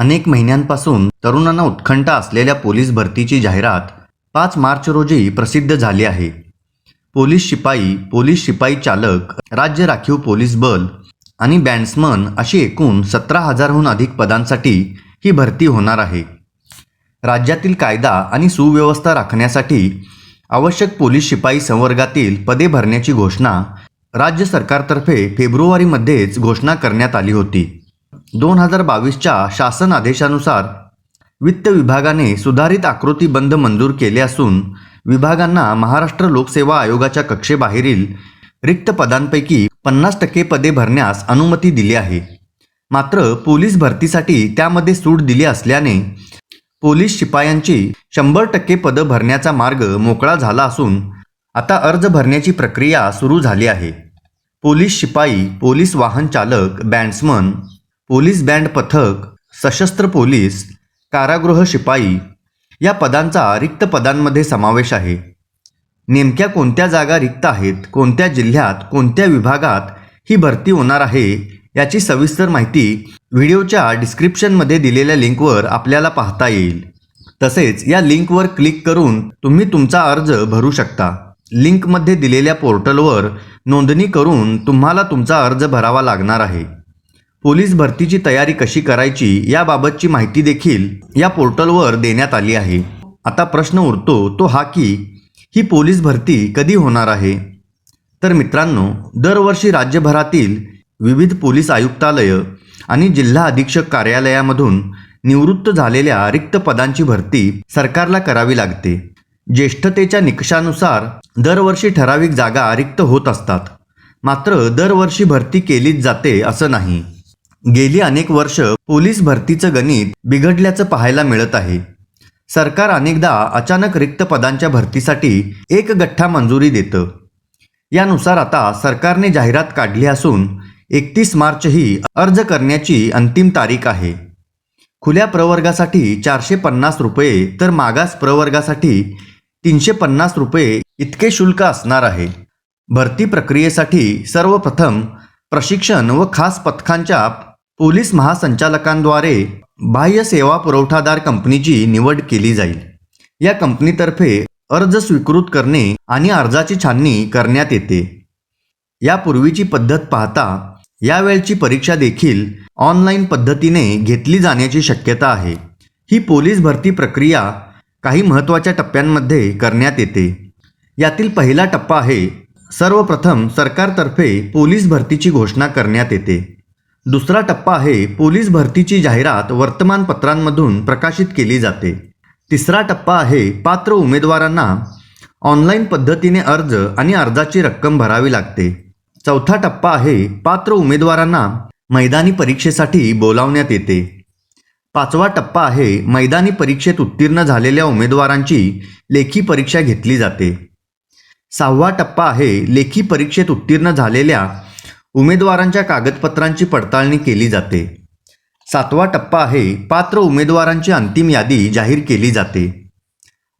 अनेक महिन्यांपासून तरुणांना उत्खंठा असलेल्या पोलीस भरतीची जाहिरात पाच मार्च रोजी प्रसिद्ध झाली आहे. पोलीस शिपाई पोलीस शिपाई चालक राज्य राखीव पोलीस बल आणि बँड्समन अशी एकूण सतरा हजारहून अधिक पदांसाठी ही भरती होणार आहे. राज्यातील कायदा आणि सुव्यवस्था राखण्यासाठी आवश्यक पोलीस शिपाई संवर्गातील पदे भरण्याची घोषणा राज्य सरकारतर्फे फेब्रुवारीमध्येच घोषणा करण्यात आली होती. दोन हजार बावीसच्या शासन आदेशानुसार वित्त विभागाने सुधारित आकृतीबंध मंजूर केले असून विभागांना महाराष्ट्र लोकसेवा आयोगाच्या कक्षेबाहेरील रिक्त पदांपैकी पन्नास टक्के पदे भरण्यास अनुमती दिली आहे. मात्र पोलीस भरतीसाठी त्यामध्ये सूट दिली असल्याने पोलीस शिपायांची शंभर टक्के पदं भरण्याचा मार्ग मोकळा झाला असून आता अर्ज भरण्याची प्रक्रिया सुरू झाली आहे. पोलीस शिपाई पोलीस वाहन चालक बँड्समन पोलीस बँड पथक सशस्त्र पोलीस कारागृह शिपाई या पदांचा रिक्त पदांमध्ये समावेश आहे. नेमक्या कोणत्या जागा रिक्त आहेत कोणत्या जिल्ह्यात कोणत्या विभागात ही भरती होणार आहे याची सविस्तर माहिती व्हिडिओच्या डिस्क्रिप्शनमध्ये दिलेल्या लिंकवर आपल्याला पाहता येईल. तसेच या लिंकवर क्लिक करून तुम्ही तुमचा अर्ज भरू शकता. लिंकमध्ये दिलेल्या पोर्टलवर नोंदणी करून तुम्हाला तुमचा अर्ज भरावा लागणार आहे. पोलीस भरतीची तयारी कशी करायची याबाबतची माहिती देखील या पोर्टलवर देण्यात आली आहे. आता प्रश्न उरतो तो हा की ही पोलीस भरती कधी होणार आहे? तर मित्रांनो दरवर्षी राज्यभरातील विविध पोलीस आयुक्तालयं आणि जिल्हा अधीक्षक कार्यालयामधून निवृत्त झालेल्या रिक्त पदांची भरती सरकारला करावी लागते. ज्येष्ठतेच्या निकषानुसार दरवर्षी ठराविक जागा रिक्त होत असतात. मात्र दरवर्षी भरती केलीच जाते असं नाही. गेली अनेक वर्ष पोलीस भरतीचं गणित बिघडल्याचं पाहायला मिळत आहे. सरकार अनेकदा अचानक रिक्त पदांच्या भरतीसाठी एक गठ्ठा मंजुरी देतं. यानुसार आता सरकारने जाहिरात काढली असून एकतीस मार्च ही अर्ज करण्याची अंतिम तारीख आहे. खुल्या प्रवर्गासाठी चारशे पन्नास रुपये तर मागास प्रवर्गासाठी तीनशे पन्नास रुपये इतके शुल्क असणार आहे. भरती प्रक्रियेसाठी सर्वप्रथम प्रशिक्षण व खास पथकांच्या पोलीस महासंचालकांद्वारे बाह्य सेवा पुरवठादार कंपनीची निवड केली जाईल. या कंपनीतर्फे अर्ज स्वीकृत करणे आणि अर्जाची छाननी करण्यात येते. यापूर्वीची पद्धत पाहता यावेळची परीक्षा देखील ऑनलाईन पद्धतीने घेतली जाण्याची शक्यता आहे. ही पोलीस भरती प्रक्रिया काही महत्त्वाच्या टप्प्यांमध्ये करण्यात येते. यातील पहिला टप्पा आहे सर्वप्रथम सरकारतर्फे पोलीस भरतीची घोषणा करण्यात येते. दुसरा टप्पा आहे पोलीस भरतीची जाहिरात वर्तमानपत्रांमधून प्रकाशित केली जाते. तिसरा टप्पा आहे पात्र उमेदवारांना ऑनलाईन पद्धतीने अर्ज आणि अर्जाची रक्कम भरावी लागते. चौथा टप्पा आहे पात्र उमेदवारांना मैदानी परीक्षेसाठी बोलावण्यात येते. पाचवा टप्पा आहे मैदानी परीक्षेत उत्तीर्ण झालेल्या उमेदवारांची लेखी परीक्षा घेतली जाते. सहावा टप्पा आहे लेखी परीक्षेत उत्तीर्ण झालेल्या उमेदवारांच्या कागदपत्रांची पडताळणी केली जाते. सातवा टप्पा आहे पात्र उमेदवारांची अंतिम यादी जाहीर केली जाते.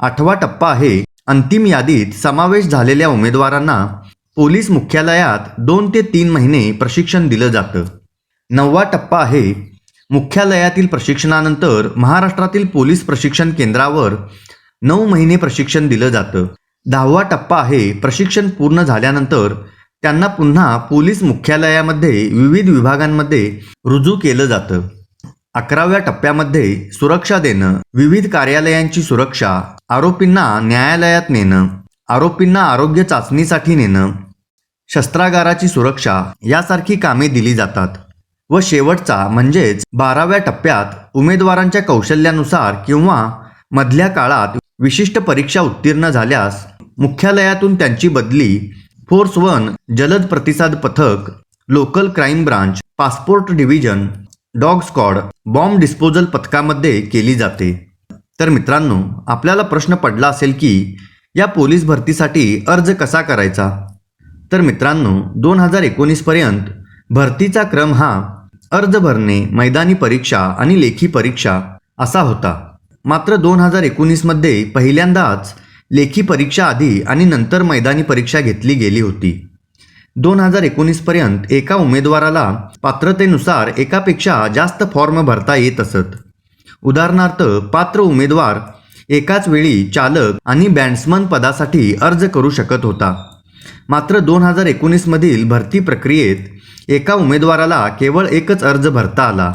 आठवा टप्पा आहे अंतिम यादीत समावेश झालेल्या उमेदवारांना पोलीस मुख्यालयात दोन ते तीन महिने प्रशिक्षण दिलं जातं. नववा टप्पा आहे मुख्यालयातील प्रशिक्षणानंतर महाराष्ट्रातील पोलीस प्रशिक्षण केंद्रावर नऊ महिने प्रशिक्षण दिलं जातं. दहावा टप्पा आहे प्रशिक्षण पूर्ण झाल्यानंतर त्यांना पुन्हा पोलीस मुख्यालयामध्ये विविध विभागांमध्ये रुजू केलं जातं. अकराव्या टप्प्यामध्ये सुरक्षा देणं विविध कार्यालयांची सुरक्षा आरोपींना न्यायालयात नेणं आरोपींना आरोग्य चाचणीसाठी नेणं शस्त्रागाराची सुरक्षा यासारखी कामे दिली जातात. व शेवटचा म्हणजेच बाराव्या टप्प्यात उमेदवारांच्या कौशल्यानुसार किंवा मधल्या काळात विशिष्ट परीक्षा उत्तीर्ण झाल्यास मुख्यालयातून त्यांची बदली फोर्स वन जलद प्रतिसाद पथक local crime branch passport division dog squad bomb disposal पथकामध्ये केली जाते. तर मित्रांनो आपल्याला प्रश्न पडला असेल की या पोलीस भरतीसाठी अर्ज कसा करायचा? तर मित्रांनो दोन हजार एकोणीसपर्यंत भरतीचा क्रम हा अर्ज भरणे मैदानी परीक्षा आणि लेखी परीक्षा असा होता. मात्र दोन हजार एकोणीसमध्ये पहिल्यांदाच लेखी परीक्षा आधी आणि नंतर मैदानी परीक्षा घेतली गेली होती. दोन हजार एकोणीसपर्यंत एका उमेदवाराला पात्रतेनुसार एकापेक्षा जास्त फॉर्म भरता येत असत. उदाहरणार्थ पात्र उमेदवार एकाच वेळी चालक आणि बॅट्समन पदासाठी अर्ज करू शकत होता. मात्र दोन हजार एकोणीसमधील भरती प्रक्रियेत एका उमेदवाराला केवळ एकच अर्ज भरता आला.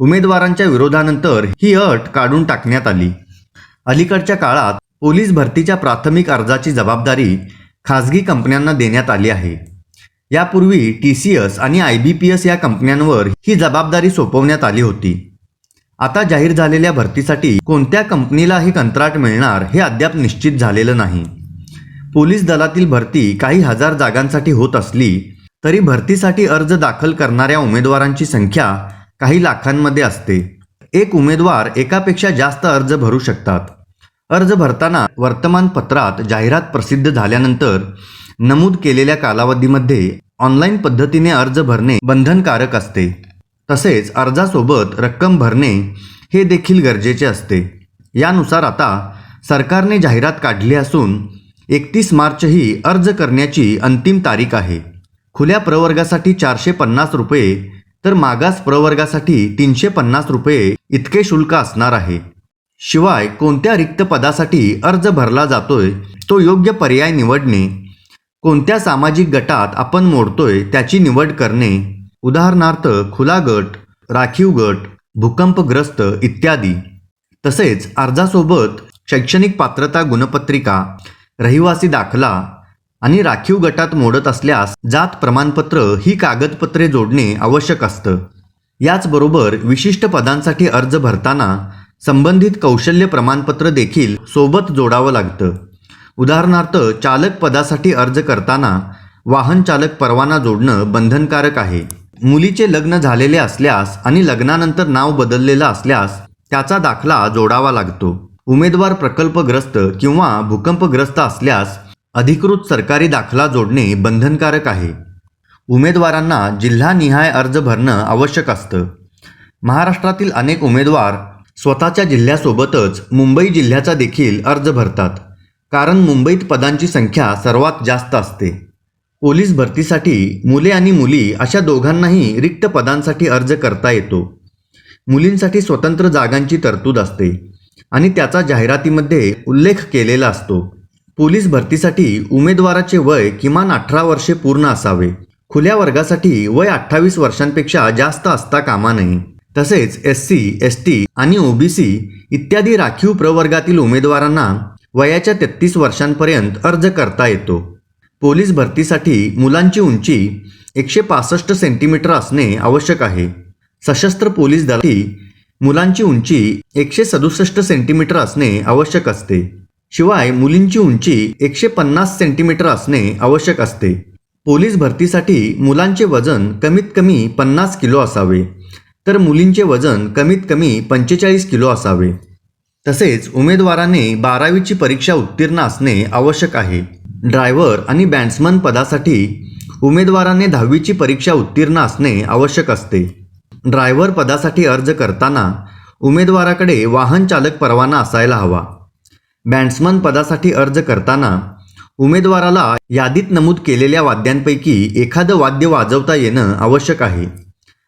उमेदवारांच्या विरोधानंतर ही अट काढून टाकण्यात आली. अलीकडच्या काळात पोलीस भरतीच्या प्राथमिक अर्जाची जबाबदारी खाजगी कंपन्यांना देण्यात आली आहे. यापूर्वी टी सी एस आणि आय बी पी एस या कंपन्यांवर ही जबाबदारी सोपवण्यात आली होती. आता जाहीर झालेल्या भरतीसाठी कोणत्या कंपनीला हे कंत्राट मिळणार हे अद्याप निश्चित झालेलं नाही. पोलीस दलातील भरती काही हजार जागांसाठी होत असली तरी भरतीसाठी अर्ज दाखल करणाऱ्या उमेदवारांची संख्या काही लाखांमध्ये असते. एक उमेदवार एकापेक्षा जास्त अर्ज भरू शकतात. अर्ज भरताना वर्तमानपत्रात जाहिरात प्रसिद्ध झाल्यानंतर नमूद केलेल्या कालावधीमध्ये ऑनलाईन पद्धतीने अर्ज भरणे बंधनकारक असते. तसेच अर्जासोबत रक्कम भरणे हे देखील गरजेचे असते. यानुसार आता सरकारने जाहिरात काढली असून एकतीस मार्च ही अर्ज करण्याची अंतिम तारीख आहे. खुल्या प्रवर्गासाठी चारशे पन्नास रुपये तर मागास प्रवर्गासाठी तीनशे पन्नास रुपये इतके शुल्क असणार आहे. शिवाय कोणत्या रिक्त पदासाठी अर्ज भरला जातोय तो योग्य पर्याय निवडणे. कोणत्या सामाजिक गटात आपण मोडतोय त्याची निवड करणे. उदाहरणार्थ खुला गट राखीव गट भूकंपग्रस्त इत्यादी. तसेच अर्जासोबत शैक्षणिक पात्रता गुणपत्रिका रहिवासी दाखला आणि राखीव गटात मोडत असल्यास जात प्रमाणपत्र ही कागदपत्रे जोडणे आवश्यक असतं. याचबरोबर विशिष्ट पदांसाठी अर्ज भरताना संबंधित कौशल्य प्रमाणपत्र देखील सोबत जोडावं लागतं. उदाहरणार्थ चालक पदासाठी अर्ज करताना वाहन चालक परवाना जोडणं बंधनकारक आहे. मुलीचे लग्न झालेले असल्यास आणि लग्नानंतर नाव बदललेलं असल्यास त्याचा दाखला जोडावा लागतो. उमेदवार प्रकल्पग्रस्त किंवा भूकंपग्रस्त असल्यास अधिकृत सरकारी दाखला जोडणे बंधनकारक आहे. उमेदवारांना जिल्हानिहाय अर्ज भरणं आवश्यक असतं. महाराष्ट्रातील अनेक उमेदवार स्वतःच्या जिल्ह्यासोबतच मुंबई जिल्ह्याचा देखील अर्ज भरतात. कारण मुंबईत पदांची संख्या सर्वात जास्त असते. पोलीस भरतीसाठी मुले आणि मुली अशा दोघांनाही रिक्त पदांसाठी अर्ज करता येतो. मुलींसाठी स्वतंत्र जागांची तरतूद असते आणि त्याचा जाहिरातीमध्ये उल्लेख केलेला असतो. पोलीस भरतीसाठी उमेदवाराचे वय किमान अठरा वर्षे पूर्ण असावे. खुल्या वर्गासाठी वय अठ्ठावीस वर्षांपेक्षा जास्त असता कामा नये. तसेच एस सी एस टी आणि ओबीसी इत्यादी राखीव प्रवर्गातील उमेदवारांना वयाच्या तेहतीस वर्षांपर्यंत अर्ज करता येतो. पोलीस भरतीसाठी मुलांची उंची एकशे पासष्ट सेंटीमीटर असणे आवश्यक आहे. सशस्त्र पोलीस दलाची मुलांची उंची एकशे सदुसष्ट सेंटीमीटर असणे आवश्यक असते. शिवाय मुलींची उंची एकशे पन्नास सेंटीमीटर असणे आवश्यक असते. पोलीस भरतीसाठी मुलांचे वजन कमीत कमी पन्नास किलो असावे. तर मुलींचे वजन कमीत कमी पंचेचाळीस किलो असावे. तसेच उमेदवाराने बारावीची परीक्षा उत्तीर्ण असणे आवश्यक आहे. ड्रायव्हर आणि बॅट्समन पदासाठी उमेदवाराने दहावीची परीक्षा उत्तीर्ण असणे आवश्यक असते. ड्रायव्हर पदासाठी अर्ज करताना उमेदवाराकडे वाहन चालक परवाना असायला हवा. बॅट्समन पदासाठी अर्ज करताना उमेदवाराला यादीत नमूद केलेल्या वाद्यांपैकी एखादं वाद्य वाजवता येणं आवश्यक आहे.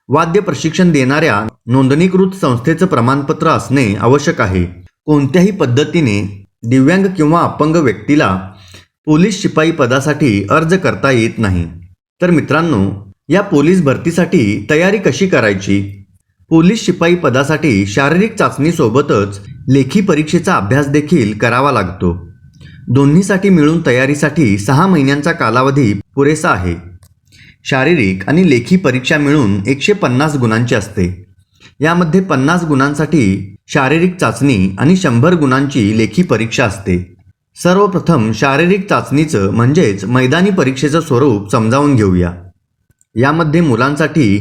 वाद्य प्रशिक्षण देणाऱ्या नोंदणीकृत संस्थेचं प्रमाणपत्र असणे आवश्यक आहे. कोणत्याही पद्धतीने दिव्यांग किंवा अपंग व्यक्तीला पोलीस शिपाई पदासाठी अर्ज करता येत नाही. तर मित्रांनो या पोलीस भरतीसाठी तयारी कशी करायची? पोलीस शिपाई पदासाठी शारीरिक चाचणीसोबतच लेखी परीक्षेचा अभ्यास देखील करावा लागतो. दोन्हीसाठी मिळून तयारीसाठी सहा महिन्यांचा कालावधी पुरेसा आहे. शारीरिक आणि लेखी परीक्षा मिळून एकशे पन्नास गुणांची असते. यामध्ये पन्नास गुणांसाठी शारीरिक चाचणी आणि शंभर गुणांची लेखी परीक्षा असते. सर्वप्रथम शारीरिक चाचणीचं म्हणजेच मैदानी परीक्षेचं स्वरूप समजावून घेऊया. यामध्ये मुलांसाठी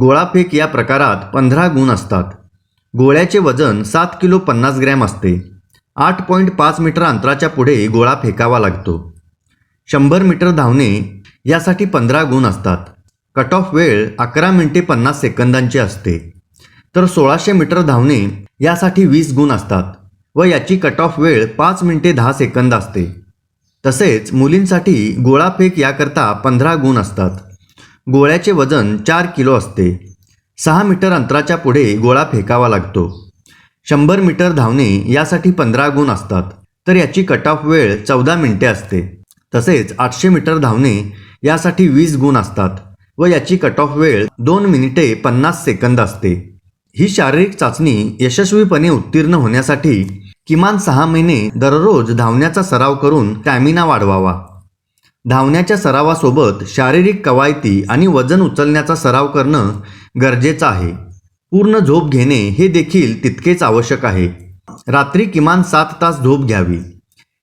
गोळाफेक या प्रकारात पंधरा गुण असतात. गोळ्याचे वजन सात किलो पन्नास ग्रॅम असते. आठ पॉईंट पाच मीटर अंतराच्या पुढे गोळा फेकावा लागतो. शंभर मीटर धावणे यासाठी पंधरा गुण असतात. कट ऑफ वेळ अकरा मिनिटे पन्नास सेकंदांची असते. तर सोळाशे मीटर धावणे यासाठी वीस गुण असतात व याची कट ऑफ वेळ पाच मिनिटे दहा सेकंद असते. तसेच मुलींसाठी गोळाफेक याकरता पंधरा गुण असतात. गोळ्याचे वजन चार किलो असते. सहा मीटर अंतराच्या पुढे गोळा फेकावा लागतो. शंभर मीटर धावणे यासाठी पंधरा गुण असतात. तर याची कट ऑफ वेळ चौदा मिनिटे असते. तसेच आठशे मीटर धावणे यासाठी वीस गुण असतात व याची कट ऑफ वेळ दोन मिनिटे पन्नास सेकंद असते. ही शारीरिक चाचणी यशस्वीपणे उत्तीर्ण होण्यासाठी किमान सहा महिने दररोज धावण्याचा सराव करून स्टॅमिना वाढवावा. धावण्याच्या सरावासोबत शारीरिक कवायती आणि वजन उचलण्याचा सराव करणं गरजेचं आहे. पूर्ण झोप घेणे हे देखील तितकेच आवश्यक आहे. रात्री किमान सात तास झोप घ्यावी.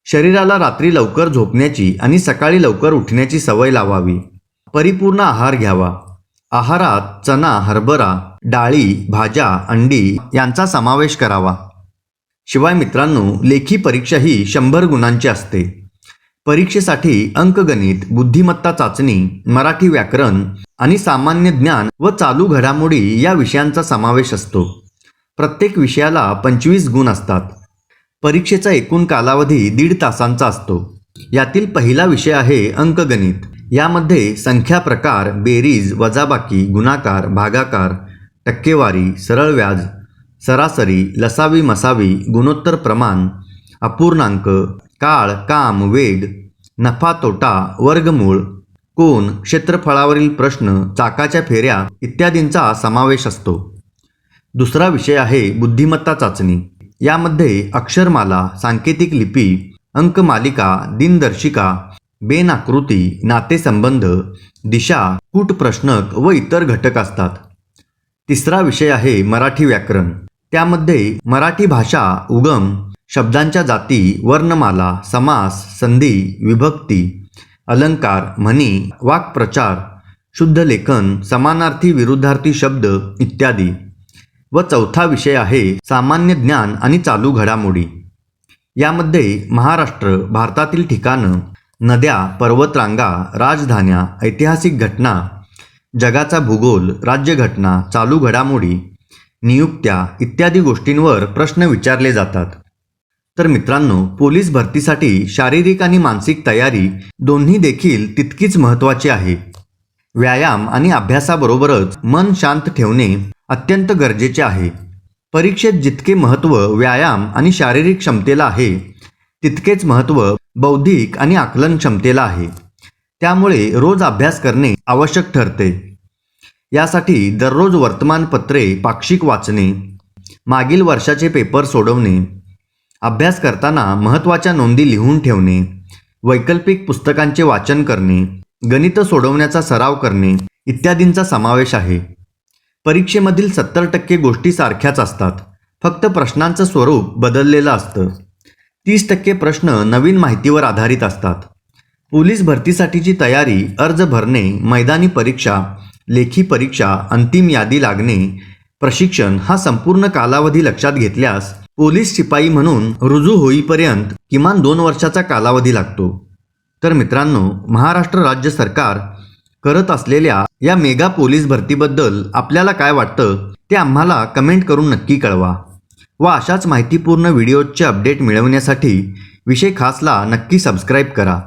शरीराला रात्री लवकर झोपण्याची आणि सकाळी लवकर उठण्याची सवय लावावी. परिपूर्ण आहार घ्यावा. आहारात चना हरभरा डाळी भाज्या अंडी यांचा समावेश करावा. शिवाय मित्रांनो लेखी परीक्षा ही शंभर गुणांची असते. परीक्षेसाठी अंकगणित बुद्धिमत्ता चाचणी मराठी व्याकरण आणि सामान्य ज्ञान व चालू घडामोडी या विषयांचा समावेश असतो. प्रत्येक विषयाला पंचवीस गुण असतात. परीक्षेचा एकूण कालावधी दीड तासांचा असतो. यातील पहिला विषय आहे अंकगणित. यामध्ये संख्या प्रकार बेरीज वजाबाकी गुणाकार भागाकार टक्केवारी सरळ व्याज सरासरी लसावी मसावी गुणोत्तर प्रमाण अपूर्णांक काळ काम वेग नफा तोटा वर्गमूळ कोण क्षेत्रफळावरील प्रश्न चाकाच्या फेऱ्या इत्यादींचा समावेश असतो. दुसरा विषय आहे बुद्धिमत्ता चाचणी. यामध्ये अक्षरमाला सांकेतिक लिपी अंकमालिका दिनदर्शिका बेनाकृती नातेसंबंध दिशा कूटप्रश्नक व इतर घटक असतात. तिसरा विषय आहे मराठी व्याकरण. त्यामध्ये मराठी भाषा उगम शब्दांच्या जाती वर्णमाला समास संधी विभक्ती अलंकार म्हणी वाक्प्रचार शुद्ध लेखन समानार्थी विरुद्धार्थी शब्द इत्यादी. व चौथा विषय आहे सामान्य ज्ञान आणि चालू घडामोडी. यामध्ये महाराष्ट्र भारतातील ठिकाणं नद्या पर्वतरांगा राजधान्या ऐतिहासिक घटना जगाचा भूगोल राज्यघटना चालू घडामोडी नियुक्त्या इत्यादी गोष्टींवर प्रश्न विचारले जातात. तर मित्रांनो पोलीस भरतीसाठी शारीरिक आणि मानसिक तयारी दोन्ही देखील तितकीच महत्त्वाची आहे. व्यायाम आणि अभ्यासाबरोबरच मन शांत ठेवणे अत्यंत गरजेचे आहे. परीक्षेत जितके महत्त्व व्यायाम आणि शारीरिक क्षमतेला आहे तितकेच महत्त्व बौद्धिक आणि आकलन क्षमतेला आहे. त्यामुळे रोज अभ्यास करणे आवश्यक ठरते. यासाठी दररोज वर्तमानपत्रे पाक्षिक वाचणे मागील वर्षाचे पेपर सोडवणे अभ्यास करताना महत्त्वाच्या नोंदी लिहून ठेवणे वैकल्पिक पुस्तकांचे वाचन करणे गणित सोडवण्याचा सराव करणे इत्यादींचा समावेश आहे. परीक्षेमधील सत्तर टक्के गोष्टी सारख्याच असतात. फक्त प्रश्नांचं स्वरूप बदललेलं असतं. तीस टक्के प्रश्न नवीन माहितीवर आधारित असतात. पोलीस भरतीसाठीची तयारी अर्ज भरणे मैदानी परीक्षा लेखी परीक्षा अंतिम यादी लागणे प्रशिक्षण हा संपूर्ण कालावधी लक्षात घेतल्यास पोलीस शिपाई म्हणून रुजू होईपर्यंत किमान दोन वर्षाचा कालावधी लागतो. तर मित्रांनो महाराष्ट्र राज्य सरकार करत असलेल्या या मेगा पोलीस भरतीबद्दल आपल्याला काय वाटतं ते आम्हाला कमेंट करून नक्की कळवा. व अशाच माहितीपूर्ण व्हिडिओजचे अपडेट मिळवण्यासाठी विषय खासला नक्की सबस्क्राईब करा.